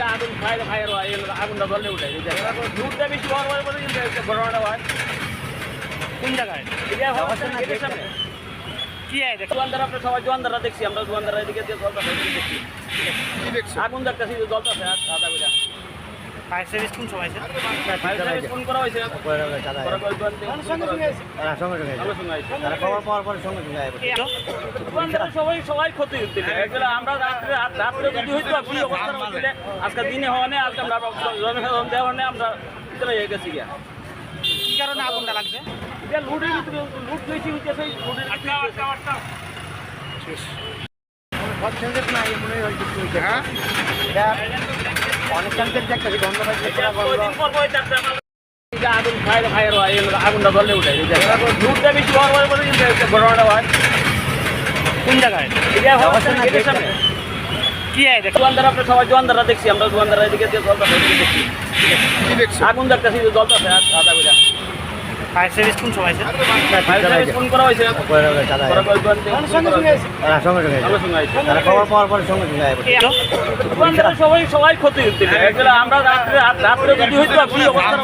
যে আগুন খাইলে খাইয়ের হয় এগুলো আগুনটা ধরলে উঠে দুধটা বেশি হওয়ার পরে পরে ঘটনাটা হয় কোন জায়গায়? এটা গেটের সামনে। কি আয় দেখ দোকানদার আমরা সবাই দোকানদাররা দেখছি আমরা দোকানদাররা এদিকে দিয়ে জলটা দেখছি। আগুন দেখতেছি জলটা আধা করে। ফায়ার সার্ভিস কোন সময় আছে? ফায়ার সার্ভিস ফোন করা হয়েছে পরে কয়েক দোকান থেকে ফোন করা হয়েছে। আমার সঙ্গে সবাই সবাই ক্ষতি হচ্ছে। আমরা রাত্রে রাত্রে যদি হইতো অবস্থার হচ্ছিলে আজকে দিনে হওয়া নেই আজকে আমরা জনসাধারণ দেওয়া নেই আমরা ভিতরে হয়ে গেছি গিয়া। কি কারণে আগুনটা লাগছে? এটা লুটের ভিতরে লুট বেশি হইতেছে লুটের মাল- এটা আগুন খাইলে খাইয়ের হয় আগুনটা ধরলে উঠে লুটটা বেশি হওয়ার পরে একটা ঘটনাটা হয়। কোন জায়গায়? কি দেখ। দোকানদার আমরা সবাই দোকানদাররা দেখছি আমরা দোকানদাররা এদিকে দিয়ে জলটা দেখছি। আগুন দেখতেছি জলটা আধা করে ফায়ার সার্ভিস কোন সময় আছে? ফায়ার সার্ভিস ফোন করা হয়েছে? পরে কয়েক দোকান থেকে ফোন করা হয়েছে। আমার সঙ্গে আইছে। সবাই সবাই ক্ষতি হচ্ছে। আমরা রাত্রে রাত্রে যদি হইতো আপনি অবস্থার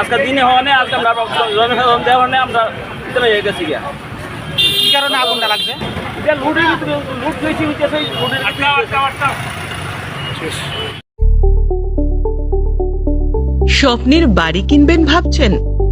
আজকে দিনে হওয়া নেই আজকে আমরা জনসাধারণ দেওয়া নেই আমরা হয়ে গেছি গিয়া। কি কারণে আগুনটা লাগছে? লুটের ভিতরে লুট বেশি হইতেছে লুটের স্বপ্নের বাড়ি কিনবেন ভাবছেন?